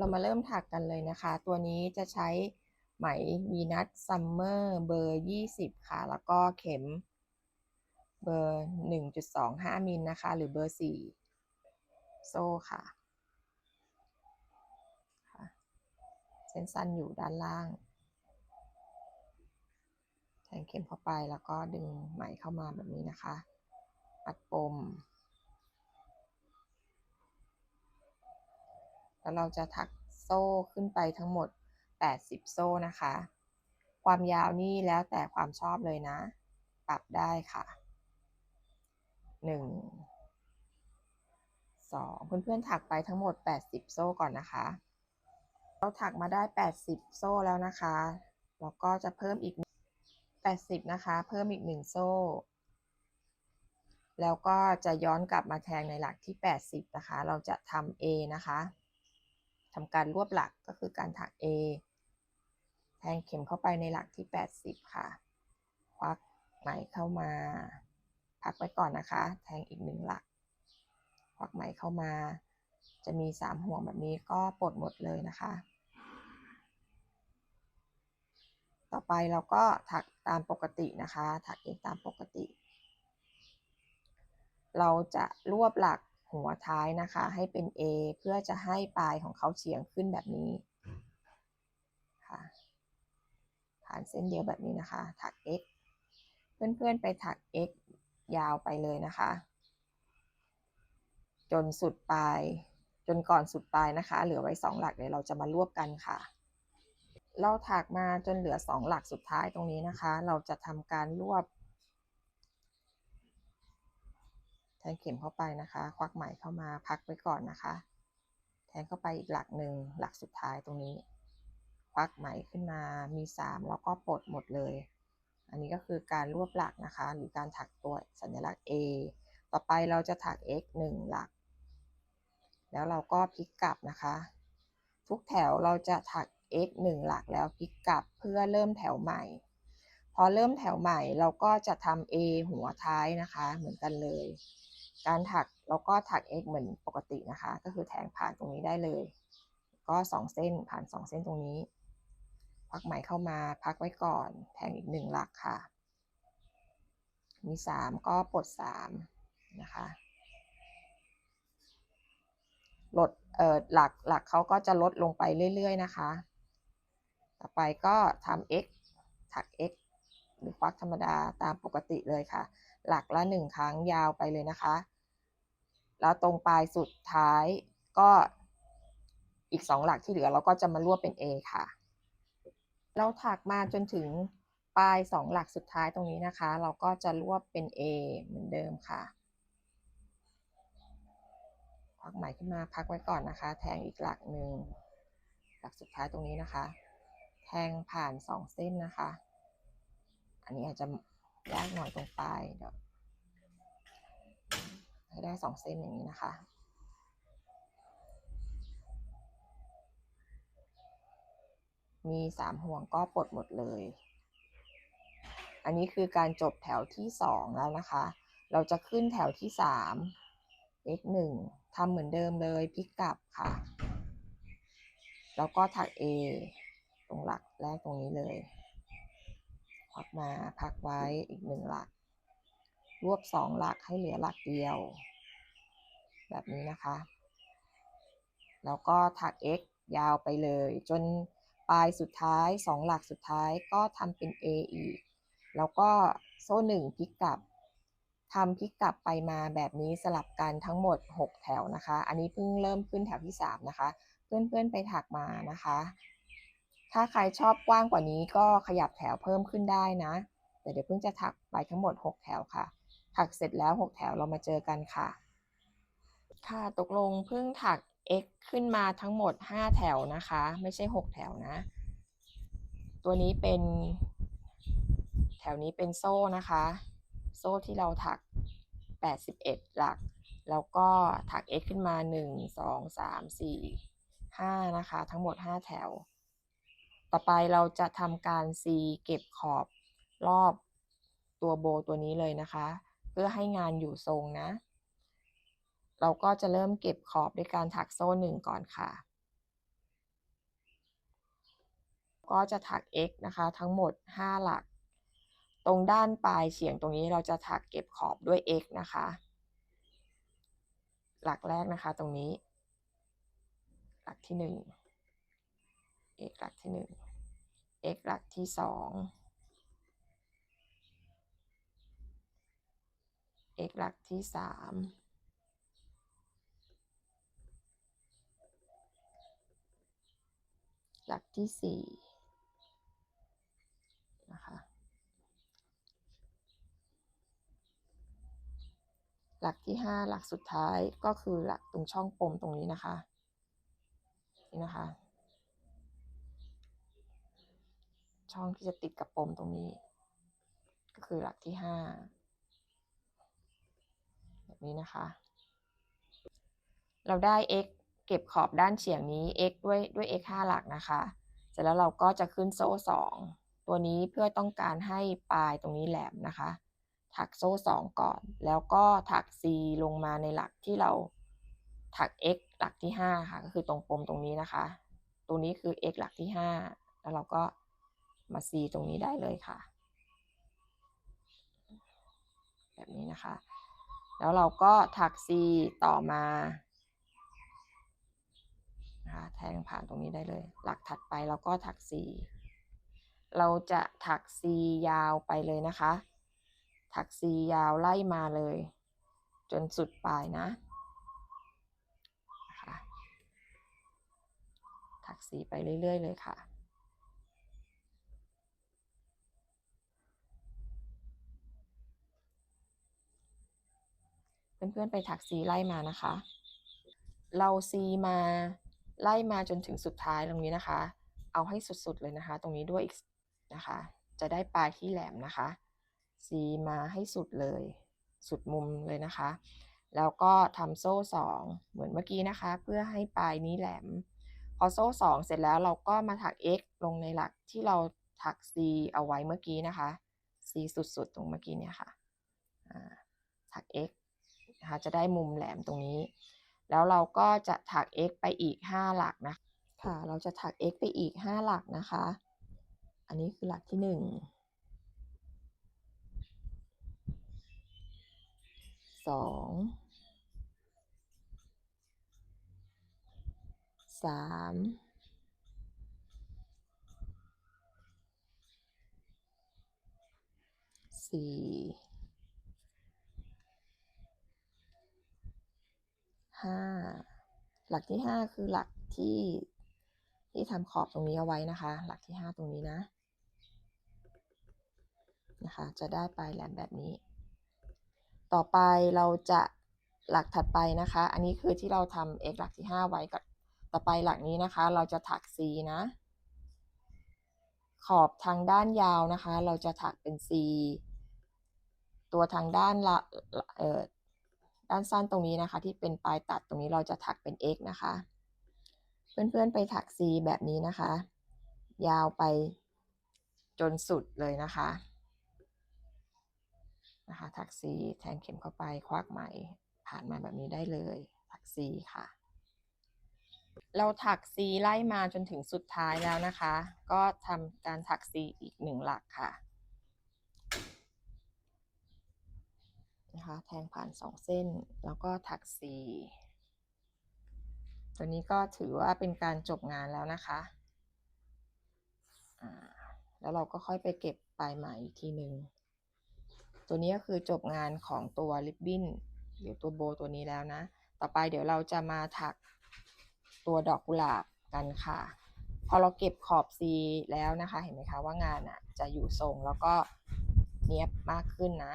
เรามาเริ่มถักกันเลยนะคะ ตัวนี้จะใช้ไหมวีนัสซัมเมอร์เบอร์ 20 ค่ะ แล้วก็เข็มเบอร์ 1.25 มิลนะคะ หรือเบอร์ 4 โซ่ค่ะเส้นสั้นอยู่ด้านล่าง แทงเข็มเข้าไปแล้วก็ดึงไหมเข้ามาแบบนี้นะคะ ปัดปม แล้วเราจะถักโซ่ขึ้นไปทั้งหมด 80 โซ่นะคะ ความยาวนี่แล้วแต่ความชอบเลยนะ ปรับได้ค่ะ 1 2 เพื่อนๆถักไปทั้งหมด 80 โซ่ก่อนนะคะ เราถักมาได้ 80 โซ่แล้วนะคะ แล้วก็จะเพิ่มอีก 80 นะคะ เพิ่มอีก 1 โซ่ แล้วก็จะย้อนกลับมาแทงในหลักที่ 80 นะคะ เราจะทำ A นะคะ ทำการรวบหลักก็คือการถัก A แทงเข็มเข้าไปในหลักที่ 80 ค่ะ ควักไหมเข้ามา พักไว้ก่อนนะคะ แทงอีกหนึ่งหลัก ควักไหมเข้ามา จะมี 3 ห่วงแบบนี้ก็ปลดหมดเลยนะคะ ต่อไปเราก็ถักตามปกตินะคะ ถักเองตามปกติ เราจะรวบหลัก หัวท้ายนะคะ ให้เป็น A เพื่อจะให้ปลายของเขาเฉียงขึ้นแบบนี้ค่ะผ่านเส้นเดียวแบบนี้นะคะ ถัก X เพื่อนๆไปถัก X ยาวไปเลยนะคะ จนสุดปลาย จนก่อนสุดปลายนะคะ เหลือไว้สองหลักเดี๋ยวเราจะมารวบกันค่ะ เราถักมาจนเหลือสองหลักสุดท้ายตรงนี้นะคะ เราจะทำการรวบ แทงเข็มเข้าไปนะคะ ควักไหมเข้ามาพักไว้ก่อนนะคะ แทงเข้าไปอีกหลักหนึ่งหลักสุดท้ายตรงนี้ ควักไหมขึ้นมามีสามแล้วก็ปลดหมดเลย อันนี้ก็คือการรวบหลักนะคะ หรือการถักตัวสัญลักษณ์ A ต่อไปเราจะถัก x 1 หลัก แล้วเราก็พลิกกลับนะคะ ทุกแถวเราจะถัก x 1 หลักแล้วพลิกกลับเพื่อเริ่มแถวใหม่ พอเริ่มแถวใหม่เราก็จะทำ A หัวท้ายนะคะ เหมือนกันเลย การถักเราก็ถัก x เหมือนปกตินะคะ ก็คือแทงผ่านตรงนี้ได้เลย ก็ 2 เส้นผ่าน 2 เส้นตรงนี้ พักไหมเข้ามาพักไว้ก่อน แทงอีก 1 หลักค่ะ มี 3 ก็ปลด3นะคะลดเอ่อหลักหลักเขาก็จะลดลงไปเรื่อยๆนะคะ ต่อไปก็ทำ x ถัก x หรือควักธรรมดาตามปกติเลยค่ะ หลักละหนึ่งครั้งยาวไปเลยนะคะ แล้วตรงปลายสุดท้ายก็อีกสองหลักที่เหลือเราก็จะมารวบเป็น A ค่ะ เราถักมาจนถึงปลายสองหลักสุดท้ายตรงนี้นะคะ เราก็จะรวบเป็น A เหมือนเดิมค่ะควักไหมขึ้นมาพักไว้ก่อนนะคะ แทงอีกหลักหนึ่งหลักสุดท้ายตรงนี้นะคะ แทงผ่านสองเส้นนะคะ อันนี้อาจจะ ยากหน่อยตรงปลายเดี๋ยวให้ได้สองเส้นอย่างนี้นะคะ มีสามห่วงก็ปลดหมดเลย อันนี้คือการจบแถวที่สองแล้วนะคะ เราจะขึ้นแถวที่สาม x หนึ่งทำเหมือนเดิมเลยพลิกกลับค่ะ แล้วก็ถัก A ตรงหลักแรกตรงนี้เลย พักมาพักไว้อีกหนึ่งหลัก รวบสองหลักให้เหลือหลักเดียว แบบนี้นะคะ แล้วก็ถัก x ยาวไปเลย จนปลายสุดท้ายสองหลักสุดท้ายก็ทำเป็น a อีก แล้วก็โซ่หนึ่งพลิกกลับทำพลิกกลับไปมาแบบนี้สลับกันทั้งหมด 6 แถวนะคะ อันนี้เพิ่งเริ่มขึ้นแถวที่ 3 นะคะ เพื่อนๆไปถักมานะคะ ถ้าใครชอบกว้างกว่านี้ก็ขยับแถวเพิ่มขึ้นได้นะ แต่เดี๋ยวเพิ่งจะถักไปทั้งหมด 6 แถวค่ะ ถักเสร็จแล้ว 6 แถวเรามาเจอกันค่ะ ค่ะตกลงเพิ่งถัก x ขึ้นมาทั้งหมด 5 แถวนะคะ ไม่ใช่ 6 แถวนะ ตัวนี้เป็นแถวนี้เป็นโซ่นะคะ โซ่ที่เราถัก 81 หลัก แล้วก็ถัก x ขึ้นมา 1 2 3 4 5 นะคะ ทั้งหมด 5 แถว ต่อไปเราจะทำการ C เก็บขอบรอบตัวโบตัวนี้เลยนะคะ เพื่อให้งานอยู่ทรงนะ เราก็จะเริ่มเก็บขอบด้วยการถักโซ่หนึ่งก่อนค่ะ ก็จะถัก x นะคะ ทั้งหมด 5 หลัก ตรงด้านปลายเฉียงตรงนี้เราจะถักเก็บขอบด้วย x นะคะ หลักแรกนะคะตรงนี้ หลักที่ 1 x หลักที่1 x หลักที่2 x หลักที่สาม หลักที่สี่นะคะหลักที่ห้าหลักสุดท้ายก็คือหลักตรงช่องปมตรงนี้นะคะ นี่นะคะ ช่องที่จะติดกับปมตรงนี้ ก็คือหลักที่ห้าแบบนี้นะคะ เราได้ x เก็บขอบด้านเฉียงนี้ x ด้วยด้วย x 5หลักนะคะเสร็จแล้วเราก็จะขึ้นโซ่2ตัวนี้เพื่อต้องการให้ปลายตรงนี้แหลมนะคะ ถักโซ่2ก่อน แล้วก็ถัก c ลงมาในหลักที่เราถัก x หลักที่ 5 ค่ะ ก็คือตรงปมตรงนี้นะคะ ตรงนี้คือ x หลักที่ 5 แล้วเราก็ มา c ตรงนี้ได้เลยค่ะ แบบนี้นะคะ แล้วเราก็ถัก C ต่อมานะคะแทงผ่านตรงนี้ได้เลย หลักถัดไปเราก็ถัก C เราจะถัก C ยาวไปเลยนะคะ ถัก C ยาวไล่มาเลย จนสุดปลายนะนะคะถัก C ไปเรื่อย ๆ เลยค่ะ เพื่อนๆไปถักซีไล่มานะคะ เราซีมาไล่มาจนถึงสุดท้ายตรงนี้นะคะ เอาให้สุดๆเลยนะคะ ตรงนี้ด้วยอีกนะคะ จะได้ปลายที่แหลมนะคะ ซีมาให้สุดเลย สุดมุมเลยนะคะ แล้วก็ทำโซ่สองเหมือนเมื่อกี้นะคะ เพื่อให้ปลายนี้แหลม พอโซ่สองเสร็จแล้วเราก็มาถัก x ลงในหลักที่เราถัก c เอาไว้เมื่อกี้นะคะ c สุดๆ ตรงเมื่อกี้เนี่ยค่ะถัก x นะคะจะได้มุมแหลมตรงนี้ แล้วเราก็จะถัก x ไปอีก 5 หลักนะค่ะ เราจะถัก x ไปอีก 5 หลักนะคะ อันนี้คือหลักที่ 1 2 3 4 ห้าหลักที่ห้าคือหลักที่ที่ทำขอบตรงนี้เอาไว้นะคะ หลักที่ห้าตรงนี้นะนะคะ จะได้ปลายแหลมแบบนี้ ต่อไปเราจะหลักถัดไปนะคะ อันนี้คือที่เราทำ x หลักที่ห้าไว้กับต่อไปหลักนี้นะคะ เราจะถัก c นะ ขอบทางด้านยาวนะคะ เราจะถักเป็น c ตัวทางด้านละเอ่อ ด้านสั้นตรงนี้นะคะ ที่เป็นปลายตัดตรงนี้เราจะถักเป็น x นะคะ เพื่อนๆไปถัก c แบบนี้นะคะ ยาวไปจนสุดเลยนะคะนะคะ ถัก c แทงเข็มเข้าไปควักไหมผ่านมาแบบนี้ได้เลย ถัก c ค่ะ เราถัก c ไล่มาจนถึงสุดท้ายแล้วนะคะ ก็ทำการถัก c อีกหนึ่งหลักค่ะ นะคะแทงผ่านสองเส้น แล้วก็ถักสีตัวนี้ก็ถือว่าเป็นการจบงานแล้วนะคะแล้วเราก็ค่อยไปเก็บปลายไหมอีกทีหนึ่งตัวนี้ก็คือจบงานของตัวริบบิ้นหรือตัวโบตัวนี้แล้วนะ ต่อไปเดี๋ยวเราจะมาถักตัวดอกกุหลาบกันค่ะ พอเราเก็บขอบซีแล้วนะคะ เห็นไหมคะว่างานอะจะอยู่ทรงแล้วก็เนี้ยบมากขึ้นนะ